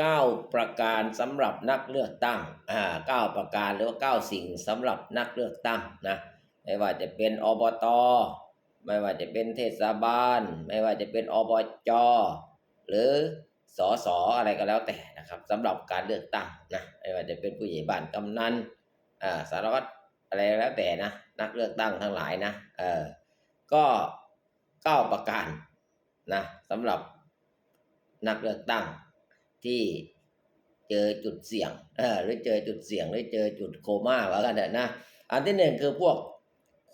9 ประการสำหรับนักเลือกตั้งอ่า9ประการหรือว่า9สิ่งสำหรับนักเลือกตั้งนะไม่ว่าจะเป็นอบตไม่ว่าจะเป็นเทศบาล ไม่ว่าจะเป็นอบจหรือสอสออะไรก็แล้วแต่นะครับสำหรับการเลือกตั้งนะไม่ว่าจะเป็นผู้ใหญ่บ้านกำนันอ่าสารวัตรอะไรแล้วแต่นะนักเลือกตั้งทั้งหลายนะเออก็เก้าประการนะสำหรับนักเลือกตั้ง ที่เจอจุดเสี่ยงหรือเจอจุดเสี่ยงหรือเจอจุดโคม่าว่ากันเถอะนะ อันที่หนึ่งคือพวก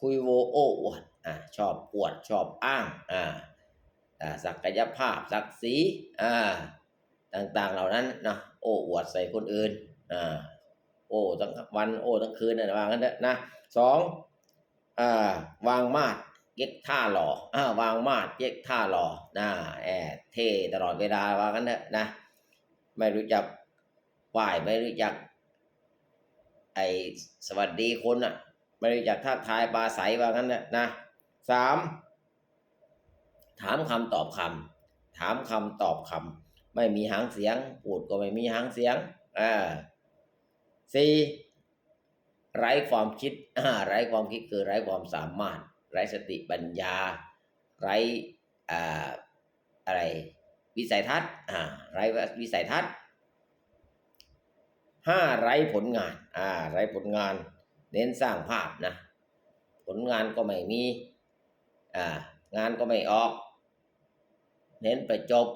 คุยโวโอ้อวดอ่าชอบอวดชอบอ้างอ่าอ่าศักยภาพศักดิ์ศรีอ่าต่างๆเหล่านั้นนะโอ้อวดใส่คนอื่นอ่าโอ้ทั้งวันโอ้ทั้งคืนนะวางั้นเถอะนะสองอ่าวางมาดเย็กท่าหล่ออ่าวางมาดเย็กท่าหล่อนะแอบเท่ตลอดเวลาว่างั้นเถอะนะ ไม่รู้จักไหว้ไม่รู้จัก ไอสวัสดีคนอะ ไม่รู้จักทักทายปลาใสว่างั้นเถอะนะสามถามคำตอบคำถามคำตอบคำไม่มีหางเสียงพูดก็ไม่มีหางเสียงอ่าสี่ไร้ความคิดอ่าไร้ความคิดคือไร้ความสามารถ ไร้สติปัญญา ไร้อ่าอะไร วิสัยทัศน์อ่าไร้วิสัยทัศน์ห้าไร้ผลงานอ่าไร้ผลงาน เน้นสร้างภาพนะ ผลงานก็ไม่มีอ่างานก็ไม่ออก เน้นประจบ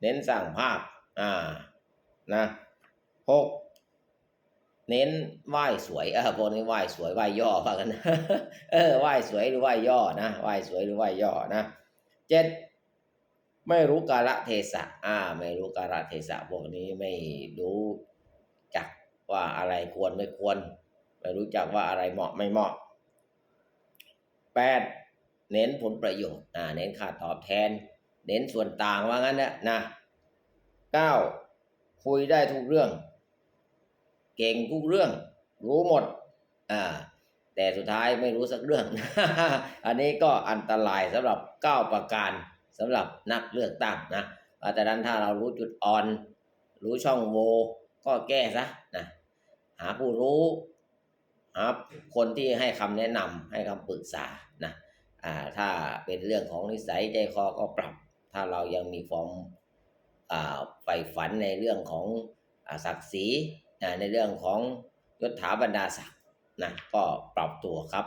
เน้นสร้างภาพอ่านะหกเน้นไหว้สวยเออพวกนี้ไหว้สวยไหว้ย่อว่ากันเออไหว้สวยหรือไหว้ย่อนะไหว้สวยหรือไหว้ย่อนะเจ็ด ไม่รู้กาลเทศะ อ่า ไม่รู้กาลเทศะพวกนี้ไม่รู้จักว่าอะไรควรไม่ควร ไม่รู้จักว่าอะไรเหมาะไม่เหมาะแปดเน้นผลประโยชน์ อ่า เน้นค่าตอบแทน เน้นส่วนต่างว่างั้นนะนะเก้าคุยได้ทุกเรื่อง เก่งทุกเรื่อง รู้หมด อ่า แต่สุดท้ายไม่รู้สักเรื่อง อันนี้ก็อันตรายสำหรับเก้าประการ สำหรับนักเลือกตั้งนะเพราะฉะนั้นถ้าเรารู้จุดอ่อน รู้ช่องโหว่ก็แก้ซะนะหาผู้รู้หาคนที่ให้คำแนะนำให้คำปรึกษานะอ่าถ้าเป็นเรื่องของนิสัยใจคอก็ปรับ ถ้าเรายังมีความอ่าใฝ่ฝันในเรื่องของอาศักดิ์ศรีในเรื่องของยศถาบรรดาศักดิ์นะก็ปรับตัวครับ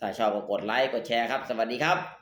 ถ้าชอบก็กดไลค์กดแชร์ครับ สวัสดีครับ